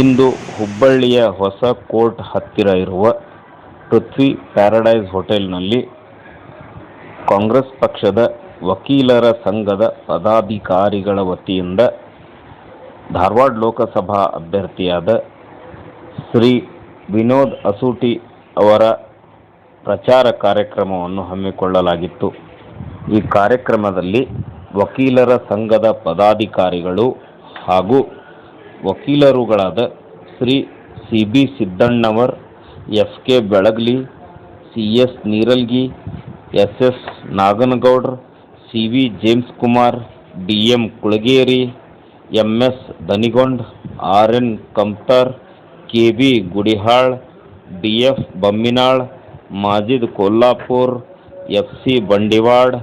ಇಂದು ಹುಬ್ಬಳ್ಳಿಯ ಹೊಸ ಕೋರ್ಟ್ ಹತ್ತಿರ ಇರುವ ಪೃಥ್ವಿ ಪ್ಯಾರಡೈಸ್ ಹೋಟೆಲ್ನಲ್ಲಿ ಕಾಂಗ್ರೆಸ್ ಪಕ್ಷದ ವಕೀಲರ ಸಂಘದ ಪದಾಧಿಕಾರಿಗಳ ವತಿಯಿಂದ ಧಾರವಾಡ ಲೋಕಸಭಾ ಅಭ್ಯರ್ಥಿಯಾದ ಶ್ರೀ ವಿನೋದ್ ಅಸೂಟಿ ಅವರ ಪ್ರಚಾರ ಕಾರ್ಯಕ್ರಮವನ್ನು ಹಮ್ಮಿಕೊಳ್ಳಲಾಗಿತ್ತು. ಈ ಕಾರ್ಯಕ್ರಮದಲ್ಲಿ ವಕೀಲರ ಸಂಘದ ಪದಾಧಿಕಾರಿಗಳು ಹಾಗೂ ವಕೀಲರುಗಳಾದ Shri C B Siddannavar, F K Belagli, C S Neeralgi, S S Naganagoudar, C V James Kumar, D M Kulageri, M S Danigond, R N Kamtar K B Gudihal, D F Bamminal, Majid Kollapur, F C Bandiwad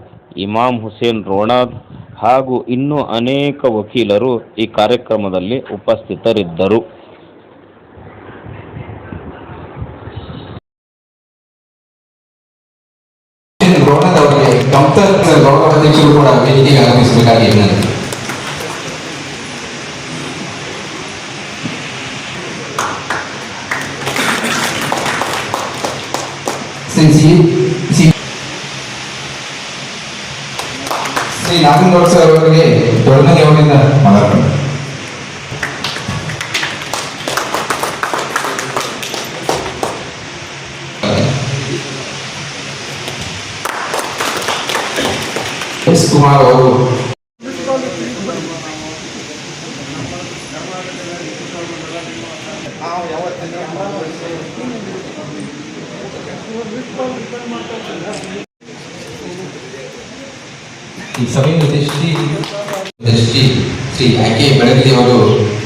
Imam Hussain Ronad ಹಾಗೂ ಇನ್ನೂ ಅನೇಕ ವಕೀಲರು ಈ ಕಾರ್ಯಕ್ರಮದಲ್ಲಿ ಉಪಸ್ಥಿತರಿದ್ದರು. C C Shri Naganagouda sir ಅವರಿಗೆ ದೊಡ್ಡಮನೆ ಅವರಿಂದ ಮಾತಾಡ್ತಾರೆ ಎಸ್ ಕುಮಾರ್ ಅವರು ಈ ಸಭೆಯನ್ನು ಉದ್ದೇಶಿಸಿ ಉದ್ದೇಶಿಸಿ ಶ್ರೀ ಆಕೆ ಬೆಳಗಲಿ ಅವರು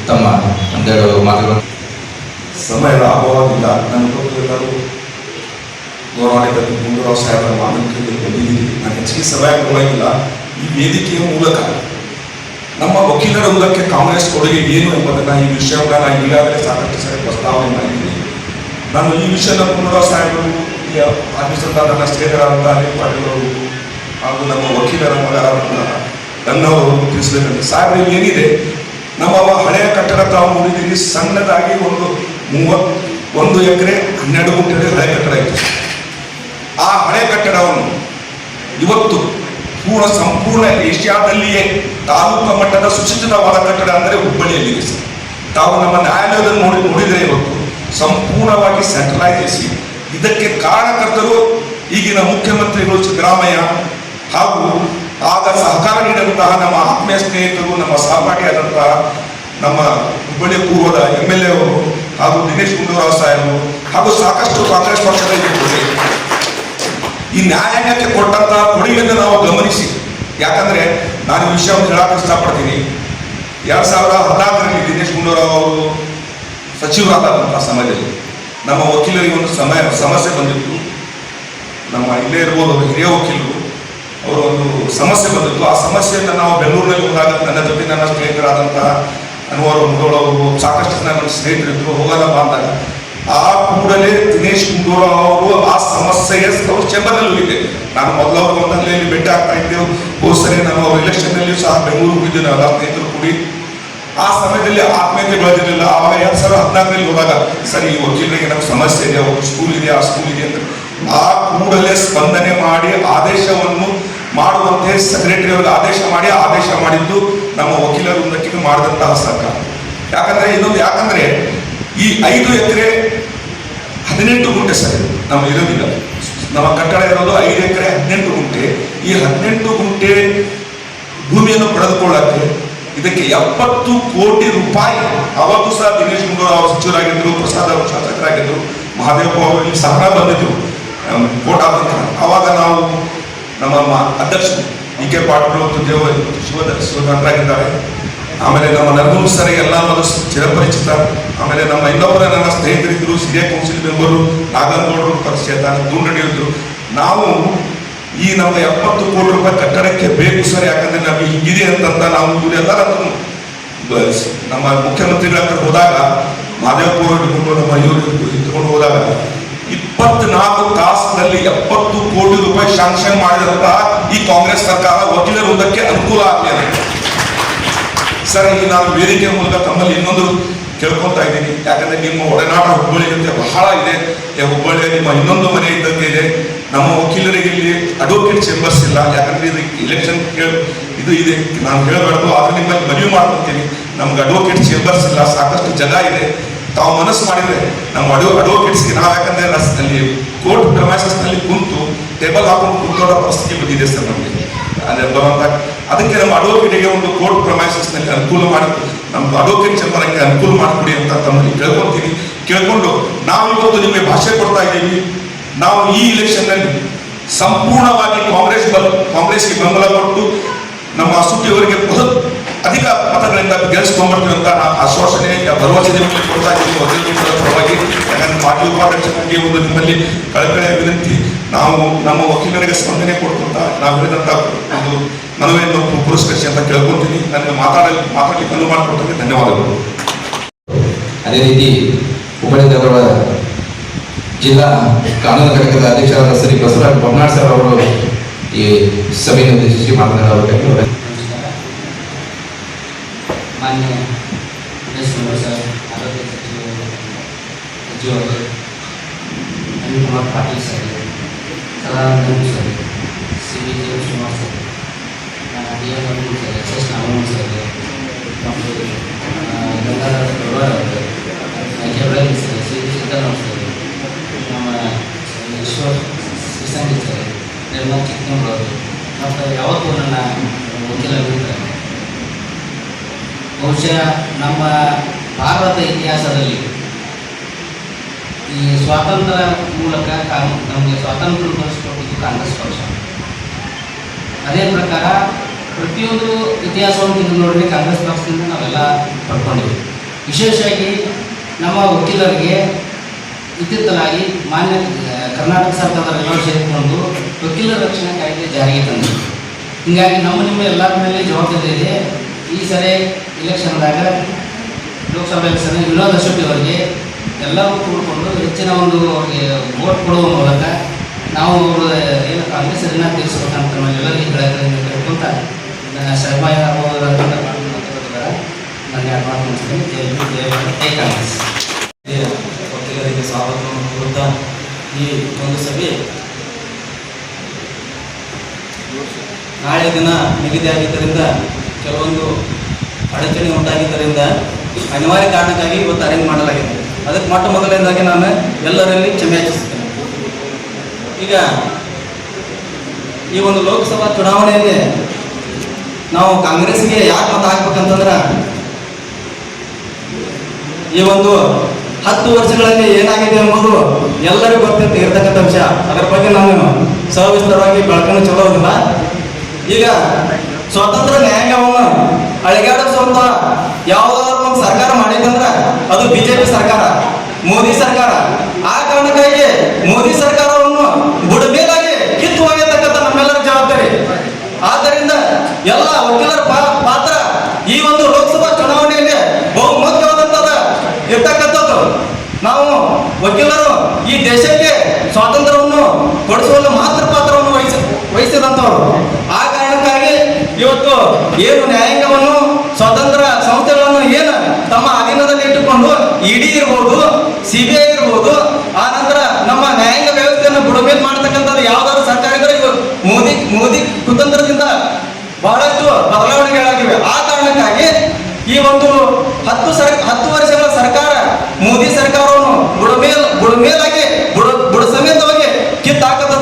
ತಮ್ಮ ಒಂದೆರಡು ಮಾತುಗಳನ್ನು. ಸಮಯದ ಅಭಾವದಿಂದ ನನ್ನ ಎಲ್ಲರೂ ಗೌರವಾನ್ವಿತ ಗುಂಡೂರಾವ್ ಸಾಹೇಬರ ಮಾತುಕತೆ ಬಂದಿದ್ದೀರಿ. ನಾನು ಹೆಚ್ಚಿಗೆ ಈ ವೇದಿಕೆಯ ಮೂಲಕ ನಮ್ಮ ವಕೀಲರ ಮೂಲಕ್ಕೆ ಕಾಂಗ್ರೆಸ್ ಕೊಡುಗೆ ಏನು ಎಂಬುದನ್ನು ಈ ವಿಷಯವನ್ನು ನಾನು ಈಗಾಗಲೇ ಸಾಕಷ್ಟು ಸರಿ ಪ್ರಸ್ತಾವನೆ ಮಾಡಿದ್ದೀನಿ. ನಾನು ಈ ವಿಷಯದ ಗುಂಡೂರಾವ್ ಸಾಹೇಬರು ಆಫೀಸರ್ ಅನಿಲ್ ಪಾಟೀಲ್ ಅವರು ಹಾಗೂ ನಮ್ಮ ವಕೀಲರ ಮಗರಾದಂಥ ನನ್ನವರು ತಿಳಿಸಲಿಲ್ಲ ಸಾಹೇಬರು, ಏನಿದೆ? ನಮ್ಮ ಹಳೆಯ ಕಟ್ಟಡ ತಾವು ನೋಡಿದ್ದೀವಿ ಸಣ್ಣದಾಗಿ ಒಂದು ಮೂವತ್, ಒಂದು ಎಕರೆ ಹನ್ನೆರಡು ಗುಂಟೆ ಹಳೆ ಕಟ್ಟಡ ಇತ್ತು. ಆ ಹಳೆ ಕಟ್ಟಡವನ್ನು ಇವತ್ತು ಪೂರ್ಣ, ಸಂಪೂರ್ಣ ಏಷ್ಯಾದಲ್ಲಿಯೇ ತಾಲೂಕು ಮಟ್ಟದ ಸುಸಜ್ಜಿತವಾದ ಕಟ್ಟಡ ಅಂದರೆ ಹುಬ್ಬಳ್ಳಿಯಲ್ಲಿದೆ ಸರ್. ತಾವು ನಮ್ಮ ನ್ಯಾಯಾಲಯದಲ್ಲಿ ನೋಡಿ, ನೋಡಿದರೆ ಇವತ್ತು ಸಂಪೂರ್ಣವಾಗಿ ಸೆಂಟ್ರಲೈಸೇಷನ್ ಇದಕ್ಕೆ ಕಾರಣಕರ್ತರು, ಈಗಿನ ಮುಖ್ಯಮಂತ್ರಿಗಳು ಸಿದ್ದರಾಮಯ್ಯ ಹಾಗೂ ಆಗ ಸಹಕಾರ ನೀಡಿದಂತಹ ನಮ್ಮ ಆತ್ಮೀಯ ಸ್ನೇಹಿತರು, ನಮ್ಮ ಸಹಪಾಠಿಯಾದಂತಹ ನಮ್ಮ ಹುಬ್ಬಳ್ಳಿ ಪೂರ್ವದ ಎಂ ಎಲ್ ಎ ಹಾಗೂ ದಿನೇಶ್ ಗುಂಡೂರಾವ್ ಸಾಹೇಬರು ಹಾಗೂ ಸಾಕಷ್ಟು ಕಾಂಗ್ರೆಸ್ ಪಕ್ಷದ. ಈ ನ್ಯಾಯಾಂಗಕ್ಕೆ ಕೊಟ್ಟಂತಹ ಕೊಡುಗೆಯನ್ನು ನಾವು ಗಮನಿಸಿ. ಯಾಕಂದ್ರೆ ನಾನು ಈ ವಿಷಯವನ್ನು ಹೇಳಕ್ಕೆ ಇಷ್ಟಪಡ್ತೀನಿ. ಎರಡ್ ಸಾವಿರದ ಹದಿನಾಲ್ಕರಲ್ಲಿ ದಿನೇಶ್ ಗುಂಡೂರಾವ್ ಅವರು ಸಚಿವರಾದಂತಹ ಸಮಯದಲ್ಲಿ ನಮ್ಮ ವಕೀಲರಿಗೆ ಒಂದು ಸಮಯ ಸಮಸ್ಯೆ ಬಂದಿತ್ತು. ನಮ್ಮ ಇಲ್ಲೇ ಇರ್ಬೋದು ಹಿರಿಯ ವಕೀಲರು. ಅವರು ಒಂದು ಸಮಸ್ಯೆ ಬಂದಿತ್ತು. ಆ ಸಮಸ್ಯೆಯನ್ನು ನಾವು ಬೆಂಗಳೂರಿನಲ್ಲಿ ಹೋದಾಗ ನನ್ನ ಜೊತೆ ನನ್ನ ಸ್ನೇಹಿತರಾದಂತಹ ಅನ್ವರ್ ಮುದೋಳ್ ಅವರು ಸಾಕಷ್ಟು ಜನ ನನ್ನ ಸ್ನೇಹಿತರಿದ್ರು ಹೋಗಲ್ಲ ಅಂದಾಗ. ಆ ಕೂಡಲೇ ದಿನೇಶ್ ಗುಂಡೂರಾವ್ ಅವರು ಆ ಸಮಸ್ಯೆಯ ಅವ್ರ ಇದೆ ನಾನು ಮೊದಲು ಅವರು ಮೊದಲಲ್ಲಿ ಭೇಟಿ ಆಗ್ತಾ ಇದ್ದೆವು. ಹೋದ್ ಸರಿ, ನಾನು ಅವ್ರ ಸಹ ಬೆಂಗಳೂರು ಹೋಗಿದ್ದೆ ನಾವು ಸ್ನೇಹಿತರು ಕೂಡಿ. ಆ ಸಮಯದಲ್ಲಿ ಆತ್ಮೀಯತೆ ಬೆಳೆದಿರಲಿಲ್ಲ. ಆವಾಗ ಎರಡ್ ಸಾವಿರದ ಹದಿನಾಲ್ಕರಲ್ಲಿ ಹೋದಾಗ, ಸರಿ, ಈ ವಕೀಲರಿಗೆ ನಮ್ಗೆ ಸಮಸ್ಯೆ ಇದೆ ಅವ್ರ ಸ್ಕೂಲ್ ಇದೆ ಆ ಸ್ಕೂಲ್ ಇದೆ ಅಂತ. ಆ ಕೂಡಲೇ ಸ್ಪಂದನೆ ಮಾಡಿ ಆದೇಶವನ್ನು ಮಾಡುವಂತೆ ಸೆಕ್ರೆಟರಿ ಅವರಿಗೆ ಆದೇಶ ಮಾಡಿ ಆದೇಶ ಮಾಡಿದ್ದು ನಮ್ಮ ವಕೀಲರು ವೃಂದಕ್ಕೆ ಮಾಡಿದಂತಹ ಸರ್ಕಾರ. ಯಾಕಂದ್ರೆ ಇನ್ನೊಂದು ಯಾಕಂದ್ರೆ ಈ ಐದು ಎಕರೆ ಹದಿನೆಂಟು ಗುಂಟೆ ಸರ್, ನಮ್ಮ ಇರೋದಿಲ್ಲ. ನಮ್ಮ ಕಟ್ಟಡ ಇರೋದು ಐದು ಎಕರೆ ಹದಿನೆಂಟು ಗುಂಟೆ. ಈ ಹದಿನೆಂಟು ಗುಂಟೆ ಭೂಮಿಯನ್ನು ಪಡೆದುಕೊಳ್ಳಕ್ಕೆ ಇದಕ್ಕೆ ಎಪ್ಪತ್ತು ಕೋಟಿ ರೂಪಾಯಿ, ಅವಾಗೂ ಸಹ ದಿನೇಶ್ ಗುಂಡೂರಾವ್ ಅವರು ಸಚಿವರಾಗಿದ್ದರು ಪ್ರಸಾದ್ ಅವರು ಶಾಸಕರಾಗಿದ್ದರು ಮಹಾದೇವಪ್ಪ ಅವರು ಇಲ್ಲಿ ಸಹ ಬಂದಿದ್ದರು. ಅವಾಗ ನಾವು ನಮ್ಮ ಅಧ್ಯಕ್ಷರು ಡಿ ಕೆ ಪಾಟೀಲ್ ಮತ್ತು ದೇವ ಶಿವಕಾಂತರಾಗಿದ್ದಾರೆ ಆಮೇಲೆ ನಮ್ಮ ನರಗುಂದ ಸರ್ ಎಲ್ಲ ಚಿರಪರಿಚಿತ. ಆಮೇಲೆ ನಮ್ಮ ಇನ್ನೊಬ್ಬರ ನನ್ನ ಸ್ನೇಹಿತರಿದ್ದರು ಸಿರಿಯ ಕೌನ್ಸಿಲ್ ಮೆಂಬರು ನಾಗನಗೌಡರು ಪರಿಚಯ ದೂರಡಿ ಇದ್ರು. ನಾವು ಈ ನಮ್ಮ ಎಪ್ಪತ್ತು ಕೋಟಿ ರೂಪಾಯಿ ಕಟ್ಟಡಕ್ಕೆ ಬೇಕು ಸರ್, ಯಾಕಂದ್ರೆ ನಮಗೆ ಹಿಂಗಿದೆ ಅಂತಂತ ನಾವು ಇವರೆಲ್ಲರ ನಮ್ಮ ಮುಖ್ಯಮಂತ್ರಿಗಳ ಹತ್ರ ಹೋದಾಗ ಮಾದೇವಪ್ಪ ಅವರು ಹಿಡ್ಕೊಂಡು ನಮ್ಮ ಇವರು ಇಟ್ಕೊಂಡು ಹೋದಾಗ, ಇಪ್ಪತ್ನಾಲ್ಕು ತಾಸಿನಲ್ಲಿ ಎಪ್ಪತ್ತು ಕೋಟಿ ರೂಪಾಯಿ ಶಾಂಕ್ಷನ್ ಮಾಡಿದಂತ ಈ ಕಾಂಗ್ರೆಸ್ ಸರ್ಕಾರ ವಕೀಲರ ಒಂದಕ್ಕೆ ಅನುಕೂಲ ಆಗಲಿ ಅಂತ ಸರ್ ಈಗ ನಾನು ವೇದಿಕೆ ಮೂಲಕ ತಮ್ಮಲ್ಲಿ ಇನ್ನೊಂದು ಕೇಳ್ಕೊತಾ ಇದ್ದೀನಿ. ಯಾಕಂದ್ರೆ ನಿಮ್ಮ ಒಡನಾಟ ಹುಬ್ಬಳ್ಳಿ ಅಂತ ಬಹಳ ಇದೆ. ಏ ಹುಬ್ಬಳ್ಳಿಯ ನಿಮ್ಮ ಇನ್ನೊಂದು ಮನೆ ಇದ್ದಂಗೆ ಇದೆ. ನಮ್ಮ ವಕೀಲರಿಗೆ ಇಲ್ಲಿ ಅಡ್ವೊಕೇಟ್ ಚೇಂಬರ್ಸ್ ಇಲ್ಲ. ಯಾಕಂದ್ರೆ ಇದು ಇಲೆಕ್ಷನ್ ಇದು ಇದೆ. ನಾನು ಹೇಳಬಾರ್ದು, ಆದ್ರೆ ನಿಮ್ಮಲ್ಲಿ ಮನವಿ ಮಾಡ್ಕೊತೀನಿ. ನಮ್ಗೆ ಅಡ್ವೊಕೇಟ್ ಚೇಂಬರ್ಸ್ ಇಲ್ಲ. ಸಾಕಷ್ಟು ಜಾಗ ಇದೆ. ತಾವು ಮನಸ್ಸು ಮಾಡಿದ್ರೆ ನಮ್ಮ ಅಡ್ವೊ ಅಡ್ವೊಕೇಟ್ಸ್ಗೆ ನಾವು ಯಾಕಂದ್ರೆ ಅಲ್ಲಿ ಕೋರ್ಟ್ನಲ್ಲಿ ಕುಂತು ಟೇಬಲ್ ಹಾಕೊಂಡು ಕುಂತೋಡೋ ಪರಿಸ್ಥಿತಿ ಬಂದಿದೆ ಸರ್ ನಮಗೆ. ಅಂದ್ರೆ ಅದಕ್ಕೆ ನಮ್ಮ ಅಡ್ವೊಕೇಟಿಗೆ ಒಂದು ಕೋರ್ಟ್ನಲ್ಲಿ ಅನುಕೂಲ ಮಾಡಿ, ನಮ್ಮ ಅಡ್ವೊಕೇಟ್ ಚೇಂಬರ್ಗೆ ಅನುಕೂಲ ಮಾಡಿಕೊಡಿ ಅಂತ ತಮ್ಮಲ್ಲಿ ಕೇಳ್ಕೊಂತೀವಿ ಕೇಳ್ಕೊಂಡು, ನಾವು ಇವತ್ತು ನಿಮಗೆ ಭಾಷೆ ಕೊಡ್ತಾ ಇದ್ದೀವಿ. ನಾವು ಈ ಎಲೆಕ್ಷನ್ನಲ್ಲಿ ಸಂಪೂರ್ಣವಾಗಿ ಕಾಂಗ್ರೆಸ್ ಬಲ್, ಕಾಂಗ್ರೆಸ್ಗೆ ಬೆಂಬಲ ಕೊಟ್ಟು ನಮ್ಮ ಸುಟ್ಟಿ ಅವರಿಗೆ ಬೃಹತ್ ಅಧಿಕ ಮತಗಳಿಂದ ಗೆಲ್ಲಿಸ್ಕೊಂಡ್ಬರ್ತೀವಿ ಅಂತ ಆಶ್ವಾಸನೆ ಭರವಸೆ ಕೊಡ್ತಾ ಇದ್ದೀವಿ ಪರವಾಗಿ ಯಾಕಂದ್ರೆ ಮಾಜಿ ಉಪಾಧ್ಯಕ್ಷರಿಗೆ ಒಂದು ನಿಮ್ಮಲ್ಲಿ ಕಳಕಳಿಯ ವಿನಂತಿ. ನಾವು ನಮ್ಮ ವಕೀಲರಿಗೆ ಸ್ಪಂದನೆ ಕೊಡ್ಕೊಂತ ನಾವು ಹೇಳಿದಂತ ಒಂದು ಮನವಿಯನ್ನು ಪುರಸ್ಕರಿಸಿ ಅಂತ ಕೇಳ್ಕೊಂತೀನಿ ನನಗೆ ಮಾತಾಡಲಿ ಮಾತಾಡಲಿಕ್ಕೆ ಅನುವು ಮಾಡಿಕೊಟ್ಟಕ್ಕೆ ಧನ್ಯವಾದಗಳು. ಅದೇ ರೀತಿ ಹುಬ್ಬಳ್ಳಿ ಧಾರವಾಡ ಜಿಲ್ಲಾ ಕಾನೂನು ಘಟಕದ ಅಧ್ಯಕ್ಷರಾದ ಶ್ರೀ ಬಸವರಾಜ್ ಬೊಮ್ನಾಳ್ ಸರ್ ಅವರು ಈ ಸಭೆಯನ್ನು ಉದ್ದೇಶಿಸಿ ಮಾತನಾಡಬೇಕಾಗಿ ಅವರ ಮಾನ್ಯ ವಿದೇಶಾಂಗ ಸರ್ ಆರೋಗ್ಯ ಸಚಿವರು ಸಚಿವರು Anil Kumar Patil sir Sadananda sir C V G Shivakumar sir D M Arun sir S S Narayana sir ಮತ್ತು Gangadhara Gowda Jabarali sir C V Siddarama sir ನಮ್ಮ ಈಶ್ವರ್ ಶ್ರೀಸಂಗಿ ಸರ್ ನಿರ್ಮಲಾ ಚಿಕ್ಕನವರು ಮತ್ತು ಯಾವತ್ತೂ ನನ್ನ ವಕೀಲರಿರ್ತಾರೆ ಬಹುಶಃ ನಮ್ಮ ಭಾರತ ಇತಿಹಾಸದಲ್ಲಿ ಈ ಸ್ವಾತಂತ್ರ್ಯ ಮೂಲಕ ನಮಗೆ ಸ್ವಾತಂತ್ರ್ಯ ದೊರಕಿಸಿಕೊಟ್ಟಿದ್ದು ಕಾಂಗ್ರೆಸ್ ಪಕ್ಷ. ಅದೇ ಪ್ರಕಾರ ಪ್ರತಿಯೊಂದು ಇತಿಹಾಸವನ್ನು ಇದು ನೋಡಿದ್ರೆ ಕಾಂಗ್ರೆಸ್ ಪಕ್ಷದಿಂದ ನಾವೆಲ್ಲ ಪಡ್ಕೊಂಡಿದ್ದೀವಿ. ವಿಶೇಷವಾಗಿ ನಮ್ಮ ವಕೀಲರಿಗೆ ಇತ್ತಿತ್ತಲಾಗಿ ಮಾನ್ಯ ಕರ್ನಾಟಕ ಸರ್ಕಾರದ ಸರ್ಕಾರದವರೆಲ್ಲರೂ ಸೇರಿಕೊಂಡು ವಕೀಲರ ರಕ್ಷಣಾ ಕಾಯ್ದೆ ಜಾರಿಗೆ ತಂದಿದೆ ಹೀಗಾಗಿ ನಮ್ಮ ನಿಮ್ಮ ಎಲ್ಲರ ಮೇಲೆ ಜವಾಬ್ದಾರಿ ಇದೆ. ಈ ಸರಿ ಇಲೆಕ್ಷನ್ದಾಗ ಲೋಕಸಭಾ ಎಲೆಕ್ಷನ್ ವಿನೋದ್ ಅಶೋಕ್ ಅವರಿಗೆ ಎಲ್ಲರೂ ಕೂಡಿಕೊಂಡು ಹೆಚ್ಚಿನ ಒಂದು ಅವರಿಗೆ ವೋಟ್ ಕೊಡುವ ಮೂಲಕ ನಾವು ಅವರು ಏನು ಕಾಂಗ್ರೆಸ್ ಅದನ್ನ ತೀರಿಸಬೇಕಂತ ನಾವೆಲ್ಲರಿಗೆ ಬೆಳಕನ್ನು ಕೇಳ್ಕೊಂತ ಶರ್ಮಾಯ ಅವರ ನನ್ನ ಎರಡು ಮಾತು ಮುಗಿಸ್ತೀನಿ ಜೈ ಹಿಂದ್, ಜೈ ಭಾರತ್, ಜೈ ಕಾಂಗ್ರೆಸ್. ವಕೀಲರಿಗೆ ಸ್ವಾಗತವನ್ನು ಕೋರುತ್ತಾ ಈ ಒಂದು ಸಭೆ ನಾಳೆ ದಿನ ನಿಗದಿಯಾಗಿದ್ದರಿಂದ ಕೆಲವೊಂದು ಅಡಚಣೆ ಉಂಟಾಗಿದ್ದರಿಂದ ಅನಿವಾರ್ಯ ಕಾರಣಕ್ಕಾಗಿ ಇವತ್ತು ಅರೇಂಜ್ ಮಾಡಲಾಗಿದೆ. ಅದಕ್ಕೆ ಮೊಟ್ಟ ಮೊದಲನೇದಾಗಿ ನಾನು ಎಲ್ಲರಲ್ಲಿ ಕ್ಷಮೆ ಯಾಚಿಸುತ್ತೇನೆ. ಈಗ ಈ ಒಂದು ಲೋಕಸಭಾ ಚುನಾವಣೆಯಲ್ಲಿ ನಾವು ಕಾಂಗ್ರೆಸ್ಗೆ ಯಾಕೆ ಮತ ಹಾಕ್ಬೇಕಂತಂದ್ರೆ ಈ ಒಂದು ಹತ್ತು ವರ್ಷಗಳಲ್ಲಿ ಏನಾಗಿದೆ ಎಂಬುದು ಎಲ್ಲರಿಗೂ ಗೊತ್ತಿರ್ತ ಇರ್ತಕ್ಕಂಥ ವಿಷಯ. ಅದರ ಬಗ್ಗೆ ನಾನು ಸವಿಸ್ತರವಾಗಿ ಬೆಳಕನ್ನು ಚಲೋದಿಲ್ಲ ಈಗ ಸ್ವತಂತ್ರ ನ್ಯಾಯಾಂಗವನ್ನ ಅಳಿಗಾಡಿಸುವಂತ ಯಾವುದಾದ್ರು ಒಂದು ಸರ್ಕಾರ ಮಾಡಿದಂದ್ರೆ ಅದು ಬಿಜೆಪಿ ಸರ್ಕಾರ, ಮೋದಿ ಸರ್ಕಾರ. ಆ ಕಾರಣಕ್ಕಾಗಿ ಮೋದಿ ಸರ್ಕಾರವನ್ನು ಬುಡಮೇಲಾಗಿ ಕಿತ್ತು ಹೋಗಿರ್ತಕ್ಕಂಥ ನಮ್ಮೆಲ್ಲರ ಜವಾಬ್ದಾರಿ. ಆದ್ದರಿಂದ ಎಲ್ಲ ವಕೀಲರ ಪಾತ್ರ ಈ ಒಂದು ಲೋಕಸಭಾ ಚುನಾವಣೆಯಲ್ಲಿ ಬಹು ಇರ್ತಕ್ಕಂಥದ್ದು. ನಾವು ವಕೀಲರು ಈ ದೇಶಕ್ಕೆ ಸ್ವಾತಂತ್ರ್ಯವನ್ನು ಕೊಡಿಸುವಲ್ಲಿ ಮಾತ್ರ ಪಾತ್ರವನ್ನು ವಹಿಸಿ, ವಹಿಸಿದಂಥವ್ರು. ಇವತ್ತು ಏನು ನ್ಯಾಯಾಂಗವನ್ನು, ಸ್ವತಂತ್ರ ಸಂಸ್ಥೆಗಳನ್ನು ಏನು ತಮ್ಮ ಅಧೀನದಲ್ಲಿ ಇಟ್ಟುಕೊಂಡು ಇಡಿ ಇರ್ಬೋದು ಸಿ ಬಿ ಐ ಇರ್ಬೋದು, ಆ ನಂತರ ನಮ್ಮ ನ್ಯಾಯಾಂಗ ವ್ಯವಸ್ಥೆಯನ್ನು ಬುಡಮೇಲ್ ಮಾಡ್ತಕ್ಕಂಥದ್ದು ಯಾವ್ದಾದ್ರು ಸರ್ಕಾರ ಇದ್ರೆ ಇವು. ಮೋದಿ ಮೋದಿ ಕುತಂತ್ರದಿಂದ ಬಹಳಷ್ಟು ಬದಲಾವಣೆಗಳಾಗಿವೆ. ಆ ಕಾರಣಕ್ಕಾಗಿ ಈ ಒಂದು ಹತ್ತು ಸರ್, ಹತ್ತು ವರ್ಷಗಳ ಸರ್ಕಾರ, ಮೋದಿ ಸರ್ಕಾರವನ್ನು ಬುಡಮೇಲ್, ಬುಡಮೇಲಾಗಿ, ಬುಡ ಬುಡ ಸಮೇತವಾಗಿ ಕಿತ್ತಾಕದ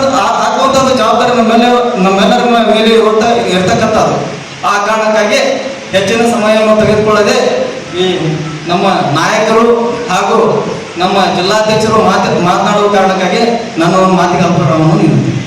ಹಾಕುವಂಥದ್ದು ಜವಾಬ್ದಾರಿ ನಮ್ಮೆಲ್ಲ ನಮ್ಮೆಲ್ಲರ ಮೇಲೆ ಇರುವಂತ ಇರ್ತಕ್ಕಂಥದ್ದು. ಆ ಕಾರಣಕ್ಕಾಗಿ ಹೆಚ್ಚಿನ ಸಮಯವನ್ನು ತೆಗೆದುಕೊಳ್ಳದೆ ಈ ನಮ್ಮ ನಾಯಕರು ಹಾಗೂ ನಮ್ಮ ಜಿಲ್ಲಾಧ್ಯಕ್ಷರು ಮಾತು, ಮಾತನಾಡುವ ಕಾರಣಕ್ಕಾಗಿ ನನ್ನ ಒಂದು ಮಾತಿಗೆ ಅಭಿಪ್ರಾಯವನ್ನು ನೀಡುತ್ತೇನೆ